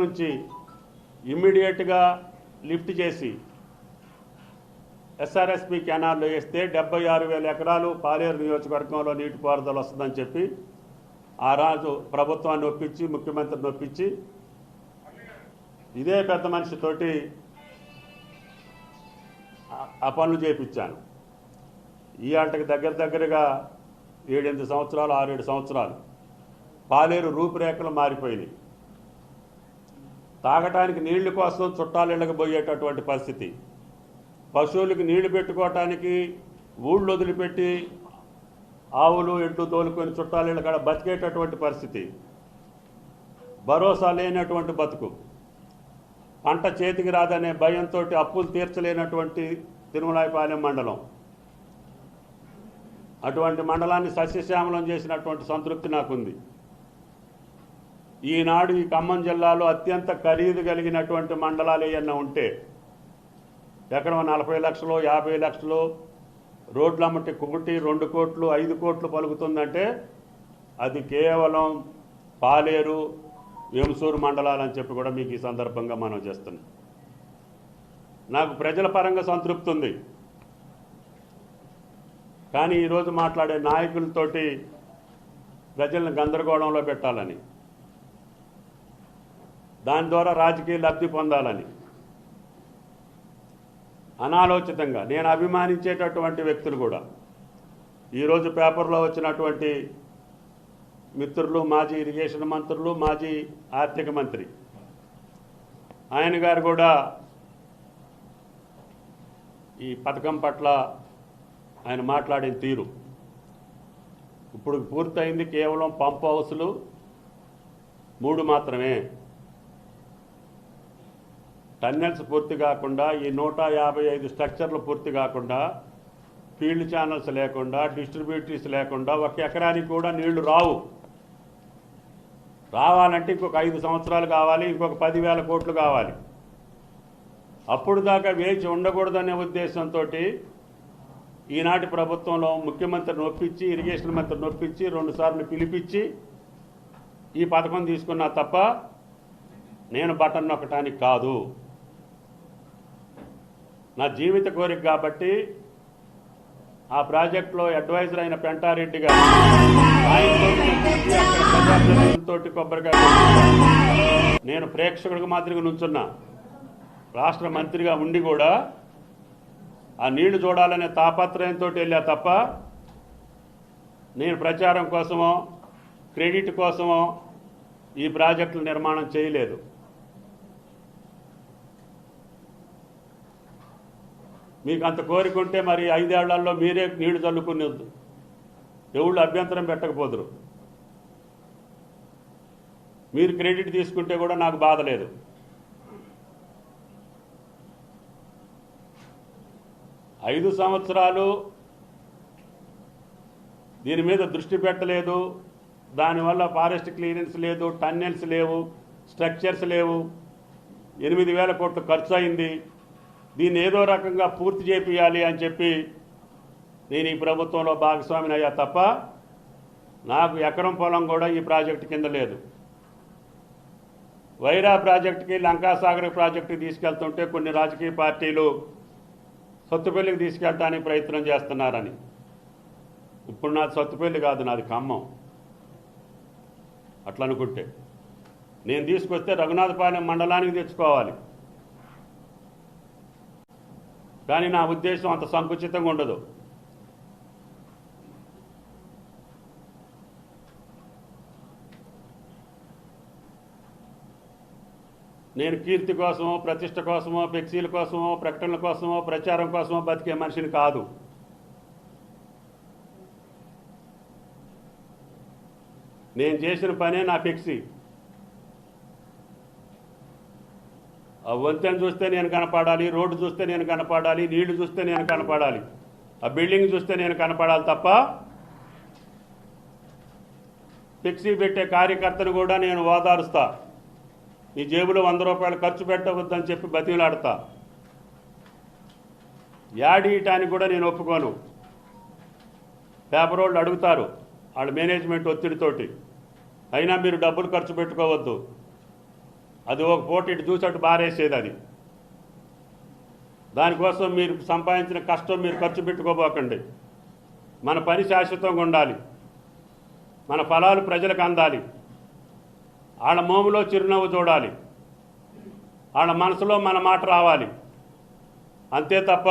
నుంచి ఇమ్మీడియట్గా లిఫ్ట్ చేసి ఎస్ఆర్ఎస్పి కెనాల్లో వేస్తే డెబ్బై ఆరు వేల ఎకరాలు పాలేరు నియోజకవర్గంలో నీటిపారుదల వస్తుందని చెప్పి ఆ రాజు ప్రభుత్వాన్ని ఒప్పించి ముఖ్యమంత్రిని ఒప్పించి ఇదే పెద్ద మనిషితోటి ఆ పనులు చేయించాను ఈ ఆటకి దగ్గర దగ్గరగా ఏడెనిమిది సంవత్సరాలు ఆరేడు సంవత్సరాలు పాలేరు రూపురేఖలు మారిపోయినాయి. తాగటానికి నీళ్ళు కోసం చుట్టాలిళ్ళకి పోయేటటువంటి పరిస్థితి. పశువులకు నీళ్ళు పెట్టుకోవటానికి ఊళ్ళు వదిలిపెట్టి ఆవులు ఎడ్లు తోలుకొని చుట్టాలిళ్ళ కాడ బతికేటటువంటి పరిస్థితి. భరోసా లేనటువంటి బతుకు. పంట చేతికి రాదనే భయంతో అప్పులు తీర్చలేనటువంటి తిరుమలాయపాలెం మండలం. అటువంటి మండలాన్ని సస్యశ్యామలం చేసినటువంటి సంతృప్తి నాకుంది. ఈనాడు ఈ ఖమ్మం జిల్లాలో అత్యంత ఖరీదు కలిగినటువంటి మండలాలు ఏమన్నా ఉంటే ఎక్కడ నలభై లక్షలు యాభై లక్షలు రోడ్ల అమ్మటి ఒకటి రెండు కోట్లు ఐదు కోట్లు పలుకుతుందంటే అది కేవలం పాలేరు వెంసూరు మండలాలని చెప్పి కూడా మీకు ఈ సందర్భంగా మనం చేస్తున్నాం. నాకు ప్రజల పరంగా సంతృప్తి ఉంది. కానీ ఈరోజు మాట్లాడే నాయకులతోటి ప్రజలను గందరగోళంలో పెట్టాలని దాని ద్వారా రాజకీయ లబ్ధి పొందాలని. అనాలోచితంగా నేను అభిమానించేటటువంటి వ్యక్తులు కూడా. ఈరోజు పేపర్లో వచ్చినటువంటి మిత్రులు మాజీ ఇరిగేషన్ మంత్రులు మాజీ ఆర్థిక మంత్రి. ఆయన గారు కూడా ఈ పథకం పట్ల ఆయన మాట్లాడిన తీరు. ఇప్పుడు పూర్తయింది కేవలం పంప్ హౌస్లు మూడు మాత్రమే. టన్నెల్స్ పూర్తి కాకుండా ఈ నూట యాభై ఐదు స్ట్రక్చర్లు పూర్తి కాకుండా ఫీల్డ్ ఛానల్స్ లేకుండా డిస్ట్రిబ్యూటర్స్ లేకుండా ఒక ఎకరానికి కూడా నీళ్ళు రావు. రావాలంటే ఇంకొక ఐదు సంవత్సరాలు కావాలి ఇంకొక పదివేల కోట్లు కావాలి. అప్పుడు దాకా వేచి ఉండకూడదనే ఉద్దేశంతో ఈనాటి ప్రభుత్వంలో ముఖ్యమంత్రి నొప్పించి ఇరిగేషన్ మంత్రి నొప్పించి రెండుసార్లు పిలిపించి ఈ పథకం తీసుకున్నా తప్ప నేను బటన్ నొక్కటానికి కాదు. నా జీవిత కోరిక కాబట్టి ఆ ప్రాజెక్టులో అడ్వైజర్ అయిన పెంటారెడ్డి గారు కొబ్బరికాయ నేను ప్రేక్షకుడికి మాదిరిగా నుంచున్నా. రాష్ట్ర మంత్రిగా ఉండి కూడా ఆ నీళ్ళు చూడాలనే తాపత్రయంతో వెళ్ళా తప్ప నేను ప్రచారం కోసమో క్రెడిట్ కోసమో ఈ ప్రాజెక్టుల నిర్మాణం చేయలేదు. మీకు అంత కోరిక ఉంటే మరి ఐదేళ్ళలో మీరే నీళ్ళు చల్లుకునేద్దు ఎవళ్ళు అభ్యంతరం పెట్టకపోదురు. మీరు క్రెడిట్ తీసుకుంటే కూడా నాకు బాధ లేదు. ఐదు సంవత్సరాలు దీని మీద దృష్టి పెట్టలేదు. దానివల్ల ఫారెస్ట్ క్లియరెన్స్ లేదు టన్నెల్స్ లేవు స్ట్రక్చర్స్ లేవు. ఎనిమిది వేల కోట్లు ఖర్చు అయింది దీన్ని ఏదో రకంగా పూర్తి చేపియాలి అని చెప్పి నేను ఈ ప్రభుత్వంలో భాగస్వామిని అయ్యా తప్ప నాకు ఎకరం పొలం కూడా ఈ ప్రాజెక్టు కింద లేదు. వైరా ప్రాజెక్టుకి లంకాసాగర్ ప్రాజెక్టుకి తీసుకెళ్తుంటే కొన్ని రాజకీయ పార్టీలు సొత్తుపల్లికి తీసుకెళ్ళడానికి ప్రయత్నం చేస్తున్నారని. ఇప్పుడు నాది సొత్తుపల్లి కాదు నాది ఖమ్మం. అట్లా అనుకుంటే నేను తీసుకొస్తే రఘునాథపాలెం మండలానికి తెచ్చుకోవాలి. కానీ నా ఉద్దేశం అంత సంకుచితంగా ఉండదు. నేను కీర్తి కోసమో ప్రతిష్ట కోసమో ఫ్లెక్సీల కోసమో ప్రకటనల కోసమో ప్రచారం కోసమో బతికే మనిషిని కాదు. నేను చేసిన పనే నా ఫ్లెక్సీ ఆ వంతెన చూస్తే నేను కనపడాలి రోడ్డు చూస్తే నేను కనపడాలి నీళ్ళు చూస్తే నేను కనపడాలి. ఆ బిల్డింగ్ చూస్తే నేను కనపడాలి తప్ప ఫ్లెక్సీ పెట్టే కార్యకర్తను కూడా నేను ఓదారుస్తా. ఈ జేబులో వంద రూపాయలు ఖర్చు పెట్టవద్దని చెప్పి బతిలాడతా యాడీయటానికి కూడా నేను ఒప్పుకోను. పేపర్ వాళ్ళు అడుగుతారు వాళ్ళ మేనేజ్మెంట్ ఒత్తిడితోటి. అయినా మీరు డబ్బులు ఖర్చు పెట్టుకోవద్దు. అది ఒక పూట ఇటు చూసట్టు బారేసేది అది. దానికోసం మీరు సంపాదించిన కష్టం మీరు ఖర్చు పెట్టుకోబోకండి. మన పని శాశ్వతంగా ఉండాలి. మన ఫలాలు ప్రజలకు అందాలి. వాళ్ళ మోములో చిరునవ్వు చూడాలి. వాళ్ళ మనసులో మన మాట రావాలి. అంతే తప్ప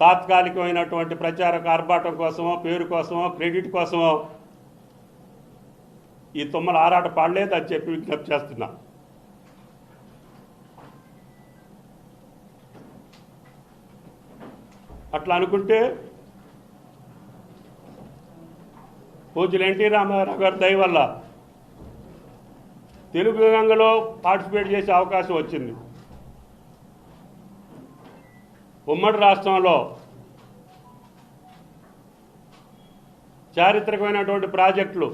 తాత్కాలికమైనటువంటి ప్రచార ఆర్భాటం కోసమో పేరు కోసమో క్రెడిట్ కోసమో ఈ తుమ్మల ఆరాట పాడలేదు అని చెప్పి విజ్ఞప్తి చేస్తున్నా. అట్లా అనుకుంటే పూజలు ఎన్టీ రామారావు గారి దయ వల్ల తెలుగు గంగలో పార్టిసిపేట్ చేసే అవకాశం వచ్చింది. ఉమ్మడి రాష్ట్రంలో చారిత్రకమైనటువంటి ప్రాజెక్టులు.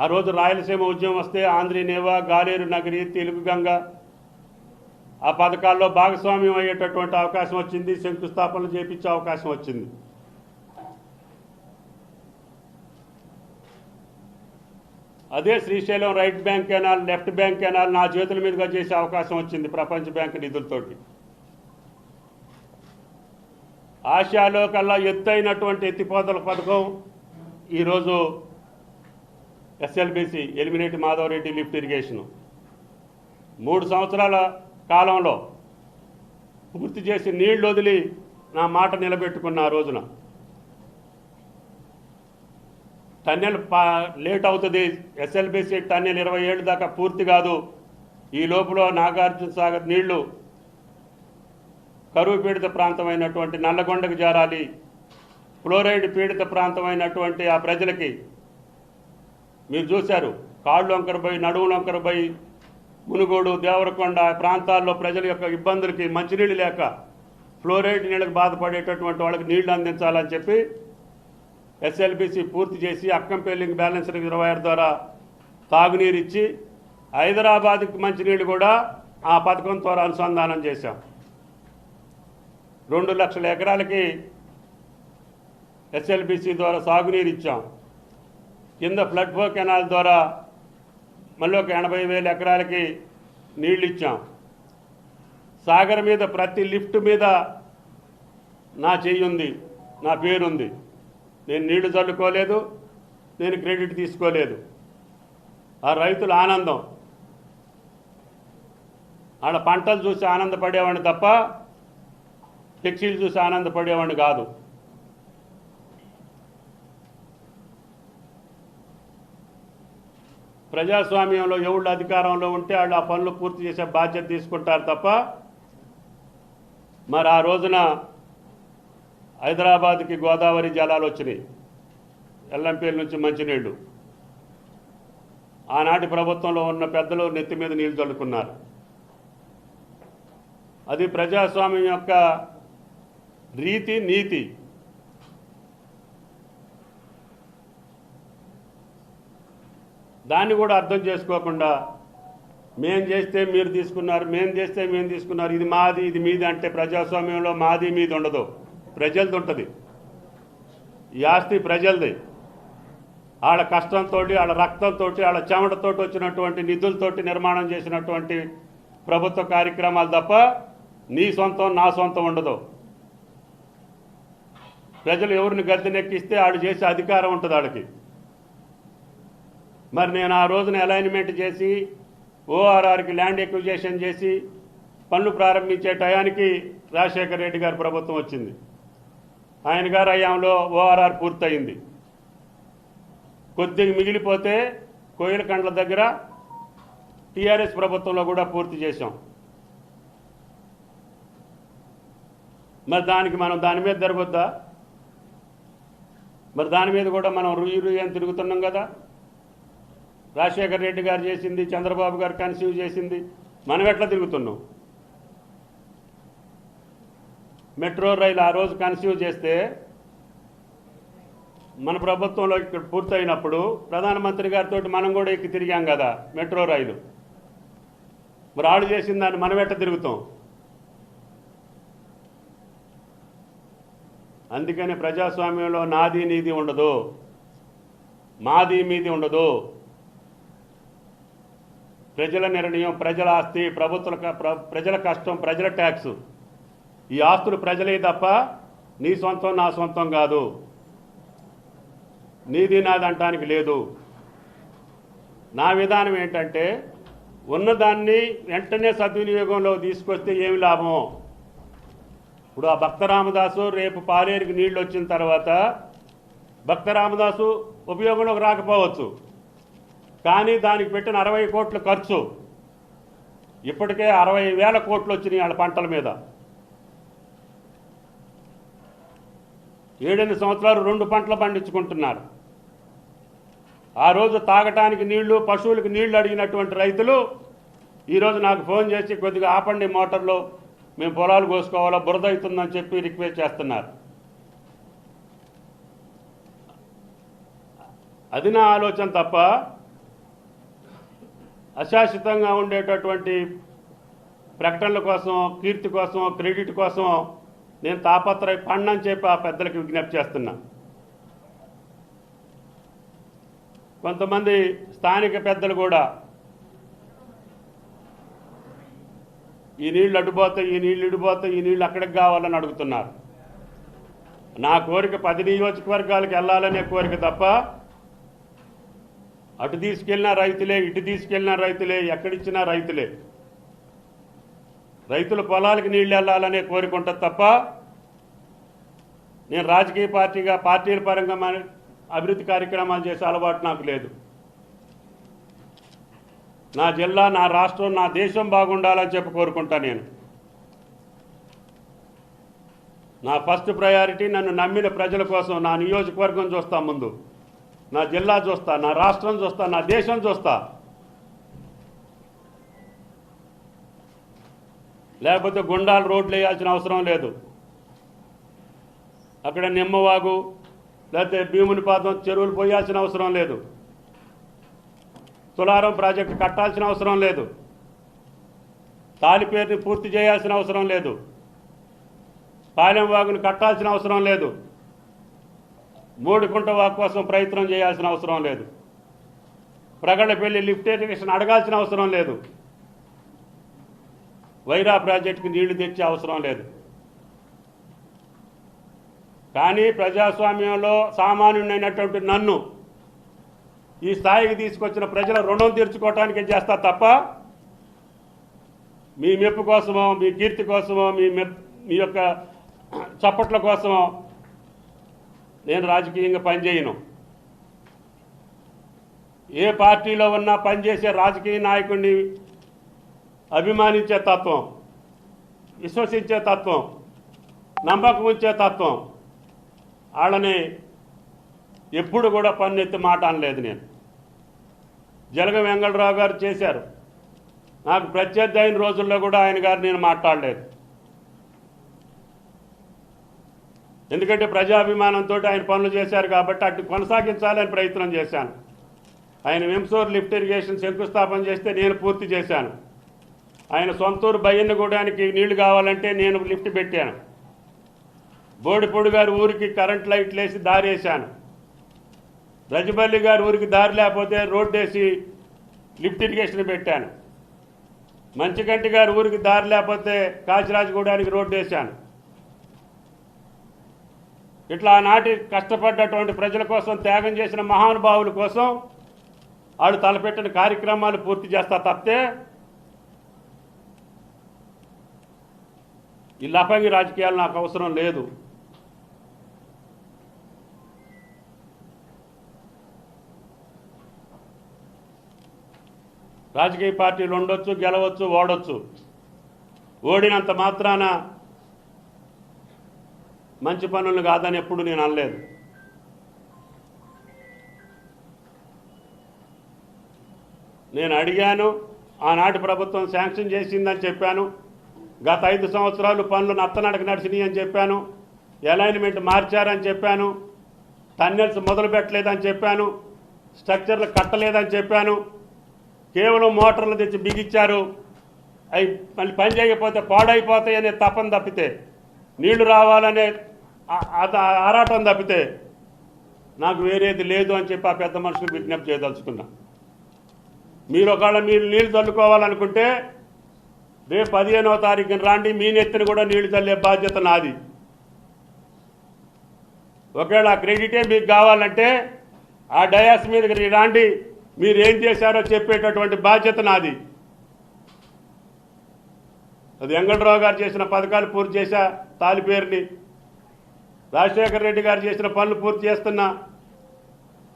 ఆ రోజు రాయలసీమ ఉద్యమం వస్తే ఆంధ్రీనేవా గాలేరు నగరి తెలుగు గంగ ఆ పథకాల్లో భాగస్వామ్యం అయ్యేటటువంటి అవకాశం వచ్చింది శంకుస్థాపనలు చేపించే అవకాశం వచ్చింది. అదే Srisailam right bank canal left bank canal నా చేతుల మీదుగా చేసే అవకాశం వచ్చింది ప్రపంచ బ్యాంక్ నిధులతోటి. ఆసియాలో కల్లా ఎత్తైనటువంటి ఎత్తిపోతల పథకం ఈరోజు SLBC Elimineti Madhava Reddy lift irrigation. మూడు సంవత్సరాల కాలంలో పూర్తి చేసి నీళ్ళు వదిలి నా మాట నిలబెట్టుకున్న ఆ రోజున. టన్నెల్ పా లేట్ అవుతుంది. ఎస్ఎల్బిసి టన్నెల్ ఇరవై ఏళ్ళు దాకా పూర్తి కాదు. ఈ లోపల నాగార్జున సాగర్ నీళ్ళు కరువు పీడిత ప్రాంతమైనటువంటి నల్లగొండకు జారాలి. ఫ్లోరైడ్ పీడిత ప్రాంతమైనటువంటి ఆ ప్రజలకి మీరు చూశారు. కాళ్ళు వంకరపోయి నడువులు వంకరపోయి మునుగోడు దేవరకొండ ప్రాంతాల్లో ప్రజల యొక్క ఇబ్బందులకి మంచినీళ్ళు లేక ఫ్లోరైడ్ నీళ్ళకి బాధపడేటటువంటి వాళ్ళకి నీళ్ళు అందించాలని చెప్పి ఎస్ఎల్బిసి పూర్తి చేసి అక్కంపల్లింగ్ బ్యాలెన్స్ రిజర్వాయర్ ద్వారా తాగునీరు ఇచ్చి హైదరాబాద్కి మంచినీళ్ళు కూడా ఆ పథకం ద్వారా అనుసంధానం చేశాం. రెండు లక్షల ఎకరాలకి ఎస్ఎల్బిసి ద్వారా సాగునీరు ఇచ్చాం. కింద ఫ్లడ్ కెనాల్ ద్వారా మళ్ళీ ఒక ఎనభై వేల ఎకరాలకి నీళ్ళు ఇచ్చాం. సాగర్ మీద ప్రతి లిఫ్ట్ మీద నా చెయ్యి ఉంది నా పేరుంది నేను నీళ్ళు చల్లుకోలేదు నేను క్రెడిట్ తీసుకోలేదు. ఆ రైతుల ఆనందం. ఆడ పంటలు చూసి ఆనందపడేవాడిని తప్ప ఫ్లెక్సీలు చూసి ఆనందపడేవాడిని కాదు. ప్రజాస్వామ్యంలో ఎవళ్ళు అధికారంలో ఉంటే వాళ్ళు ఆ పనులు పూర్తి చేసే బాధ్యత తీసుకుంటారు తప్ప మరి ఆ రోజున హైదరాబాద్కి గోదావరి జలాలు వచ్చినాయి. ఎల్లంపేల నుంచి మంచినీళ్ళు. ఆనాటి ప్రభుత్వంలో ఉన్న పెద్దలు నెత్తి మీద నీళ్ళు చల్లుకున్నారు. అది ప్రజాస్వామ్యం యొక్క రీతి నీతి. దాన్ని కూడా అర్థం చేసుకోకుండా మేం చేస్తే మీరు తీసుకున్నారు మేం చేస్తే మేము తీసుకున్నారు ఇది మాది ఇది మీది అంటే ప్రజాస్వామ్యంలో మాది మీది ఉండదు. ప్రజలది ఉంటుంది ఈ ఆస్తి ప్రజలది. వాళ్ళ కష్టంతో వాళ్ళ రక్తంతో వాళ్ళ చెమటతో వచ్చినటువంటి నిధులతోటి నిర్మాణం చేసినటువంటి ప్రభుత్వ కార్యక్రమాలు తప్ప నీ సొంతం నా సొంతం ఉండదు. ప్రజలు ఎవరిని గద్దెనెక్కిస్తే వాళ్ళు చేసే అధికారం ఉంటుంది వాళ్ళకి మరి నేను ఆ రోజున అలైన్మెంట్ చేసి ఓఆర్ఆర్కి ల్యాండ్ ఎక్విజేషన్ చేసి పనులు ప్రారంభించే టయానికి రాజశేఖర రెడ్డి గారి ప్రభుత్వం వచ్చింది. ఆయన గారు అయ్యాంలో ఓఆర్ఆర్ పూర్తయింది. కొద్దిగా మిగిలిపోతే కోయిలకండ్ల దగ్గర టీఆర్ఎస్ ప్రభుత్వంలో కూడా పూర్తి చేశాం. మరి దానికి మనం దాని మీద జరగొద్దా? మరి దాని మీద కూడా మనం రుయ్యి రుయ్యి అని తిరుగుతున్నాం కదా? రాజశేఖర్ రెడ్డి గారు చేసింది చంద్రబాబు గారు కన్సీవ్ చేసింది. మనం ఎట్లా తిరుగుతున్నాం? మెట్రో రైలు ఆ రోజు కన్సీవ్ చేస్తే మన ప్రభుత్వంలో ఇక్కడ పూర్తయినప్పుడు ప్రధానమంత్రి గారితో మనం కూడా ఎక్కి తిరిగాం కదా మెట్రో రైలు. మరి ఆడు చేసిన దాన్ని మనం ఎట్ట తిరుగుతాం? అందుకని ప్రజాస్వామ్యంలో నాది నీది ఉండదు. మాది మీది ఉండదు. ప్రజల నిర్ణయం ప్రజల ఆస్తి ప్రభుత్వ ప్రజల కష్టం ప్రజల ట్యాక్స్. ఈ ఆస్తులు ప్రజలే తప్ప నీ సొంతం నా సొంతం కాదు. నీది నాది అంటానికి లేదు. నా విధానం ఏంటంటే ఉన్నదాన్ని వెంటనే సద్వినియోగంలో తీసుకొస్తే ఏమి లాభం? ఇప్పుడు ఆ భక్త రామదాసు రేపు పాలేరుకి నీళ్ళు వచ్చిన తర్వాత భక్త రామదాసు ఉపయోగంలోకి రాకపోవచ్చు. కానీ దానికి పెట్టిన అరవై కోట్ల ఖర్చు. ఇప్పటికే అరవై వేల కోట్లు వచ్చినాయి వాళ్ళ పంటల మీద. ఏడెనిమిది సంవత్సరాలు రెండు పంటలు పండించుకుంటున్నారు. ఆ రోజు తాగటానికి నీళ్ళు పశువులకు నీళ్ళు అడిగినటువంటి రైతులు ఈరోజు నాకు ఫోన్ చేసి కొద్దిగా ఆపండి మోటార్లో మేము పొలాలు కోసుకోవాలా బురద అవుతుందని చెప్పి రిక్వెస్ట్ చేస్తున్నారు. అది నా ఆలోచన తప్ప అశాశ్వతంగా ఉండేటటువంటి ప్రకటనల కోసం కీర్తి కోసం క్రెడిట్ కోసం నేను తాపత్రయ పండని చెప్పి ఆ పెద్దలకు విజ్ఞప్తి చేస్తున్నా. కొంతమంది స్థానిక పెద్దలు కూడా ఈ నీళ్ళు అడ్డుపోతాయి ఈ నీళ్ళు ఇడిపోతాయి ఈ నీళ్ళు అక్కడికి కావాలని అడుగుతున్నారు. నా కోరిక పది నియోజకవర్గాలకు వెళ్ళాలనే కోరిక తప్ప అటు తీసుకెళ్ళిన రైతులే ఇటు తీసుకెళ్ళిన రైతులే ఎక్కడిచ్చినా రైతులే. రైతుల పొలాలకు నీళ్ళు వెళ్ళాలనే కోరిక ఉంటుంది తప్ప నేను రాజకీయ పార్టీగా పార్టీల పరంగా అభివృద్ధి కార్యక్రమాలు చేసే అలవాటు నాకు లేదు. నా జిల్లా నా రాష్ట్రం నా దేశం బాగుండాలని చెప్పి కోరుకుంటా నేను. నా ఫస్ట్ ప్రయారిటీ నన్ను నమ్మిన ప్రజల కోసం నా నియోజకవర్గం చూస్తా ముందు. నా జిల్లా చూస్తా నా రాష్ట్రం చూస్తా నా దేశం చూస్తా. లేకపోతే గుండాలు రోడ్లు వేయాల్సిన అవసరం లేదు. అక్కడ నిమ్మవాగు లేకపోతే భీమునిపాదం చెరువులు పోయాల్సిన అవసరం లేదు. తులారం ప్రాజెక్టు కట్టాల్సిన అవసరం లేదు. తాలిపేరుని పూర్తి చేయాల్సిన అవసరం లేదు. పాలెం వాగును కట్టాల్సిన అవసరం లేదు. మూడుకుంట వాగు కోసం ప్రయత్నం చేయాల్సిన అవసరం లేదు. ప్రగడపల్లి లిఫ్ట్ ఇరిగేషన్ అడగాల్సిన అవసరం లేదు. వైరా ప్రాజెక్టుకి నీళ్ళు తెచ్చే అవసరం లేదు. కానీ ప్రజాస్వామ్యంలో సామాన్యుడైనటువంటి నన్ను ఈ స్థాయికి తీసుకొచ్చిన ప్రజల రుణం తీర్చుకోవటానికి చేస్తా తప్ప మీ మెప్పు కోసమో మీ కీర్తి కోసమో మీ మెప్ మీ యొక్క చప్పట్ల కోసమో నేను రాజకీయంగా పనిచేయను. ఏ పార్టీలో ఉన్నా పనిచేసే రాజకీయ నాయకుడిని అభిమానించే తత్వం విశ్వసించే తత్వం నమ్మకం ఉంచే తత్వం వాళ్ళని ఎప్పుడు కూడా పన్నెత్తి మాట అనలేదు నేను. జలగ వెంగళరావు గారు చేశారు. నాకు ప్రత్యర్థి అయిన రోజుల్లో కూడా ఆయన గారు నేను మాట్లాడలేదు. ఎందుకంటే ప్రజాభిమానంతో ఆయన పనులు చేశారు కాబట్టి అటు కొనసాగించాలని ప్రయత్నం చేశాను. ఆయన వెంసూరు లిఫ్ట్ ఇరిగేషన్ శంకుస్థాపన చేస్తే నేను పూర్తి చేశాను. ఆయన సొంతూరు బయ్యన్నగూడానికి నీళ్ళు కావాలంటే నేను లిఫ్ట్ పెట్టాను. బోడిపూడి గారి ఊరికి కరెంట్ లైట్లు వేసి దారి వేశాను రజబల్లి గారి ఊరికి దారి లేకపోతే రోడ్డు వేసి లిఫ్ట్ ఇరిగేషన్ పెట్టాను. మంచిగంటి గారి ఊరికి దారి లేకపోతే కాచిరాజగూడానికి రోడ్డు వేశాను. ఇట్లా ఆనాటి కష్టపడ్డటువంటి ప్రజల కోసం త్యాగం చేసిన మహానుభావుల కోసం వాళ్ళు తలపెట్టిన కార్యక్రమాలు పూర్తి చేస్తా తప్పితే ఈ లఫంగి రాజకీయాలు నాకు అవసరం లేదు. రాజకీయ పార్టీలు ఉండొచ్చు గెలవచ్చు ఓడొచ్చు. ఓడినంత మాత్రాన మంచి పనులు కాదని ఎప్పుడు నేను అనలేదు. నేను అడిగాను ఆనాటి ప్రభుత్వం శాంక్షన్ చేసిందని చెప్పాను గత ఐదు సంవత్సరాలు పనులు నత్తనడక నడిచినాయి అని చెప్పాను అలైన్మెంట్ మార్చారని చెప్పాను టన్నెల్స్ మొదలు పెట్టలేదని చెప్పాను స్ట్రక్చర్లు కట్టలేదని చెప్పాను కేవలం మోటార్లు తెచ్చి బిగించారు అవి మళ్ళీ పని చేయకపోతే పాడైపోతాయనే తపన తప్పితే నీళ్ళు రావాలనే ఆరాటం తప్పితే నాకు వేరేది లేదు అని చెప్పి ఆ పెద్ద మనుషులు విజ్ఞప్తి చేయదలుచుకున్నా. మీరు ఒకవేళ మీరు నీళ్ళు చల్లుకోవాలనుకుంటే రేపు పదిహేనవ తారీఖున రాండి మీ నెత్తిని కూడా నీళ్ళు చల్లే బాధ్యత నాది. ఒకవేళ ఆ క్రెడిటే మీకు కావాలంటే ఆ డయాస్ మీదకి రాండి మీరు ఏం చేశారో చెప్పేటటువంటి బాధ్యత నాది. అది వెంకటరావు గారు చేసిన పథకాలు పూర్తి చేశా తాలి పేరుని రాజశేఖర రెడ్డి గారు చేసిన పనులు పూర్తి చేస్తున్నా.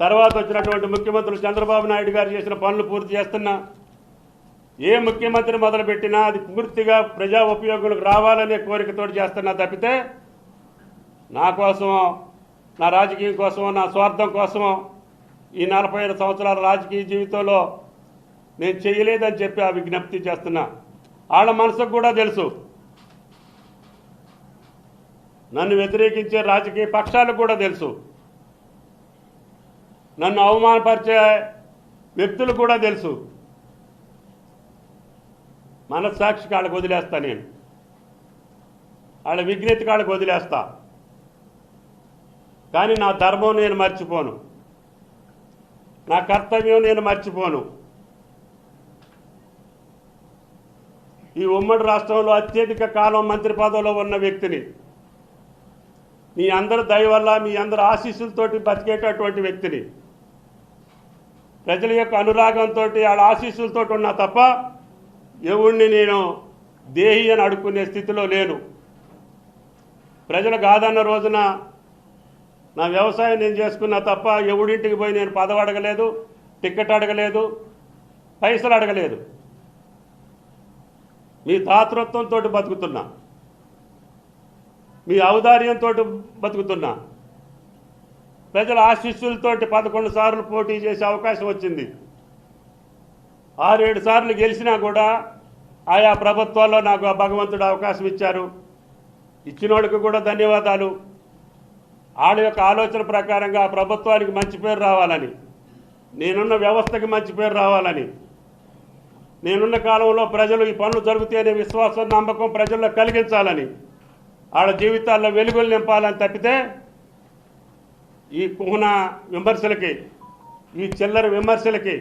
తర్వాత వచ్చినటువంటి ముఖ్యమంత్రులు చంద్రబాబు నాయుడు గారు చేసిన పనులు పూర్తి చేస్తున్నా. ఏ ముఖ్యమంత్రి మొదలుపెట్టినా అది పూర్తిగా ప్రజా ఉపయోగులకు రావాలనే కోరికతో చేస్తున్నా తప్పితే నా కోసమో నా రాజకీయం కోసమో నా స్వార్థం కోసమో ఈ నలభై ఐదు సంవత్సరాల రాజకీయ జీవితంలో నేను చేయలేదని చెప్పి ఆ విజ్ఞప్తి చేస్తున్నా. వాళ్ళ మనసుకు కూడా తెలుసు. నన్ను వ్యతిరేకించే రాజకీయ పక్షాలకు కూడా తెలుసు. నన్ను అవమానపరిచే వ్యక్తులు కూడా తెలుసు. మనస్సాక్షి కాళ్ళకు వదిలేస్తా నేను. వాళ్ళ విజ్ఞత కాళ్ళకు వదిలేస్తా. కానీ నా ధర్మం నేను మర్చిపోను. నా కర్తవ్యం నేను మర్చిపోను. ఈ ఉమ్మడి రాష్ట్రంలో అత్యధిక కాలం మంత్రి పదవిలో ఉన్న వ్యక్తిని మీ అందరి దయ వల్ల మీ అందరి ఆశీస్సులతోటి బతికేటటువంటి వ్యక్తిని. ప్రజల యొక్క అనురాగంతో వాళ్ళ ఆశీస్సులతో ఉన్నా తప్ప ఎవడిని నేను దేహి అని అడుక్కునే స్థితిలో లేను. ప్రజలు కాదన్న రోజున నా వ్యవసాయం నేను చేసుకున్నా తప్ప ఎవడింటికి పోయి నేను పదవి అడగలేదు టికెట్ అడగలేదు పైసలు అడగలేదు. మీ దాతృత్వంతో బతుకుతున్నా. మీ ఔదార్యంతో బతుకుతున్నా. ప్రజల ఆశీస్సులతోటి పదకొండు సార్లు పోటీ చేసే అవకాశం వచ్చింది. ఆరేడు సార్లు గెలిచినా కూడా ఆయా ప్రభుత్వాల్లో నాకు ఆ భగవంతుడు అవకాశం ఇచ్చారు. ఇచ్చినోడికి కూడా ధన్యవాదాలు. వాళ్ళ యొక్క ఆలోచన ప్రకారంగా ఆ ప్రభుత్వానికి మంచి పేరు రావాలని నేనున్న వ్యవస్థకి మంచి పేరు రావాలని నేనున్న కాలంలో ప్రజలు ఈ పనులు జరుగుతాయనే విశ్వాసం నమ్మకం ప్రజల్లో కలిగించాలని వాళ్ళ జీవితాల్లో వెలుగులు నింపాలని తప్పితే ఈ కుహన విమర్శలకి ఈ చిల్లర విమర్శలకి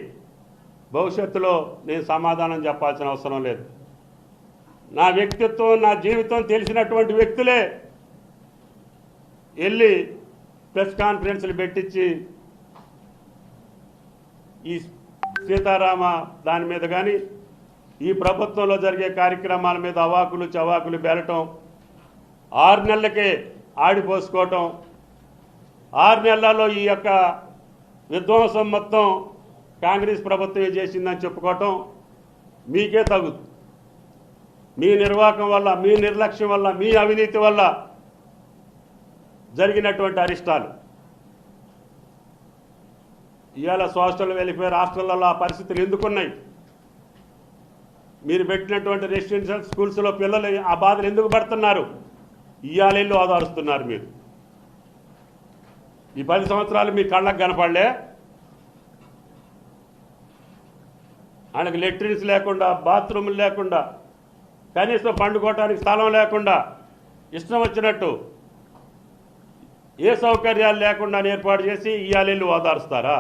భవిష్యత్తులో నేను సమాధానం చెప్పాల్సిన అవసరం లేదు. నా వ్యక్తిత్వం నా జీవితం తెలిసినటువంటి వ్యక్తులే వెళ్ళి ప్రెస్ కాన్ఫరెన్స్లు పెట్టించి ఈ సీతారామ దాని మీద కానీ ఈ ప్రభుత్వంలో జరిగే కార్యక్రమాల మీద అవాకులు చవాకులు బేలటం ఆరు నెలలకే ఆడిపోసుకోవటం ఆరు నెలల్లో ఈ యొక్క విధ్వంసం మొత్తం కాంగ్రెస్ ప్రభుత్వమే చేసిందని చెప్పుకోవటం మీకే తగు మీ నిర్వాహకం వల్ల మీ నిర్లక్ష్యం వల్ల మీ అవినీతి వల్ల జరిగినటువంటి అరిష్టాలు. ఇవాళ సోషల్ వెల్ఫేర్ హాస్టళ్ళలో ఆ పరిస్థితులు ఎందుకున్నాయి? మీరు పెట్టినటువంటి రెసిడెన్షియల్ స్కూల్స్లో పిల్లలు ఆ బాధలు ఎందుకు పడుతున్నారు? ఇవాళ ఇల్లు ఆధారుస్తున్నారు మీరు. ఈ పది సంవత్సరాలు మీ కళ్ళకు కనపడలే. ఆయనకు లెట్రిన్స్ లేకుండా బాత్రూములు లేకుండా కనీసం పండుకోవటానికి స్థలం లేకుండా ఇష్టం వచ్చినట్టు ఏ సౌకర్యాలు లేకుండా ఏర్పాటు చేసి ఇయ్యాలిల్లు ఓదారుస్తారా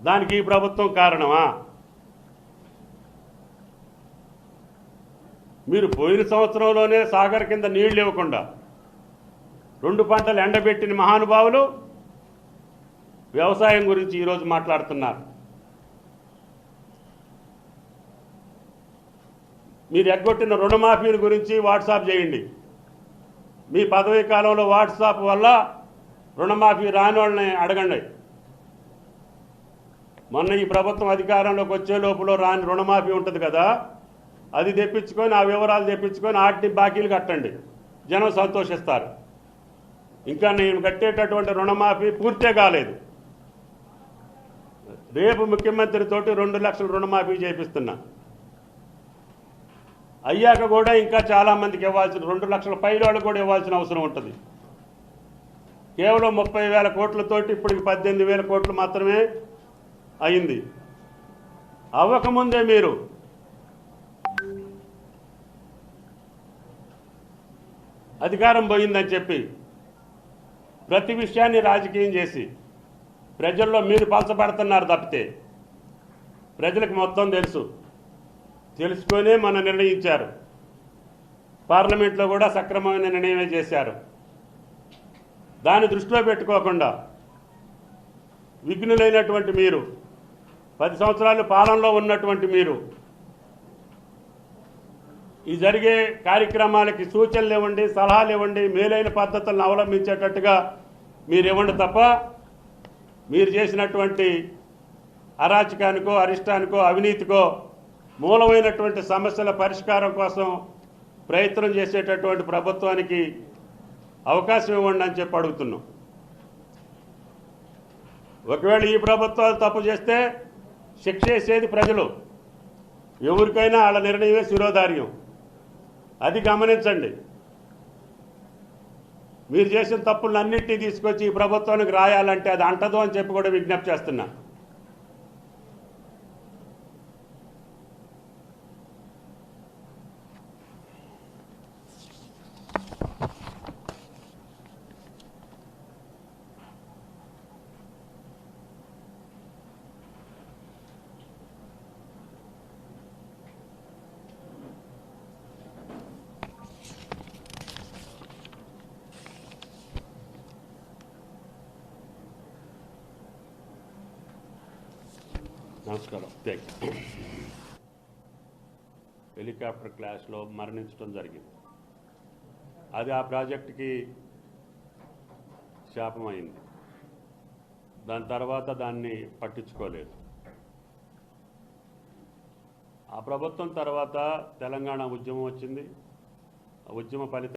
దానికి ఈ ప్రభుత్వం కారణమా? మీరు పోయిన సంవత్సరంలోనే సాగర్ కింద నీళ్ళు ఇవ్వకుండా రెండు పంటలు ఎండబెట్టిన మహానుభావులు వ్యవసాయం గురించి ఈరోజు మాట్లాడుతున్నారు. మీరు ఎగ్గొట్టిన రుణమాఫీని గురించి వాట్సాప్ చేయండి. మీ పదవీ కాలంలో వాట్సాప్ వల్ల రుణమాఫీ రాని వాళ్ళని అడగండి. మొన్న ఈ ప్రభుత్వం అధికారంలోకి వచ్చే లోపల రాని రుణమాఫీ ఉంటుంది కదా. అది తెప్పించుకొని ఆ వివరాలు తెప్పించుకొని వాటిని బాకీలు కట్టండి. జనం సంతోషిస్తారు. ఇంకా నేను కట్టేటటువంటి రుణమాఫీ పూర్తే కాలేదు. రేపు ముఖ్యమంత్రితోటి రెండు లక్షల రుణమాఫీ చేపిస్తున్నా. అయ్యాక కూడా ఇంకా చాలామందికి ఇవ్వాల్సిన రెండు లక్షల పై వాళ్ళకి కూడా ఇవ్వాల్సిన అవసరం ఉంటుంది. కేవలం ముప్పై వేల కోట్లతోటి ఇప్పుడు పద్దెనిమిది వేల కోట్లు మాత్రమే అయింది. అవ్వకముందే మీరు అధికారం పోయిందని చెప్పి ప్రతి విషయాన్ని రాజకీయం చేసి ప్రజల్లో మీరు పలచబడుతున్నారు తప్పితే ప్రజలకు మొత్తం తెలుసు. తెలుసుకొనే మన నిర్ణయించారు. పార్లమెంట్లో కూడా సక్రమమైన నిర్ణయమే చేశారు. దాన్ని దృష్టిలో పెట్టుకోకుండా విఘ్నులైనటువంటి మీరు పది సంవత్సరాలు పాలనలో ఉన్నటువంటి మీరు ఈ జరిగే కార్యక్రమాలకి సూచనలు ఇవ్వండి సలహాలు ఇవ్వండి మేలైన పద్ధతులను అవలంబించేటట్టుగా మీరు ఇవ్వండి తప్ప మీరు చేసినటువంటి అరాచకానికో అరిష్టానికో అవినీతికో మూలమైనటువంటి సమస్యల పరిష్కారం కోసం ప్రయత్నం చేసేటటువంటి ప్రభుత్వానికి అవకాశం ఇవ్వండి అని చెప్పి అడుగుతున్నాం. ఒకవేళ ఈ ప్రభుత్వాలు తప్పు చేస్తే శిక్ష వేసేది ప్రజలు. ఎవరికైనా వాళ్ళ నిర్ణయమే శిరోధార్యం. అది గమనించండి. మీరు చేసిన తప్పులన్నింటినీ తీసుకొచ్చి ఈ ప్రభుత్వానికి రాయాలంటే అది అంటదు అని చెప్పి కూడా విజ్ఞప్తి చేస్తున్నాను నమస్కారం. Thank you. హెలికాప్టర్ క్లాష్లో మరణించడం జరిగింది. అది ఆ ప్రాజెక్టుకి శాపమైంది. దాని తర్వాత దాన్ని పట్టించుకోలేదు. ఆ ప్రభుత్వం తర్వాత తెలంగాణ ఉద్యమం వచ్చింది. ఉద్యమ ఫలితం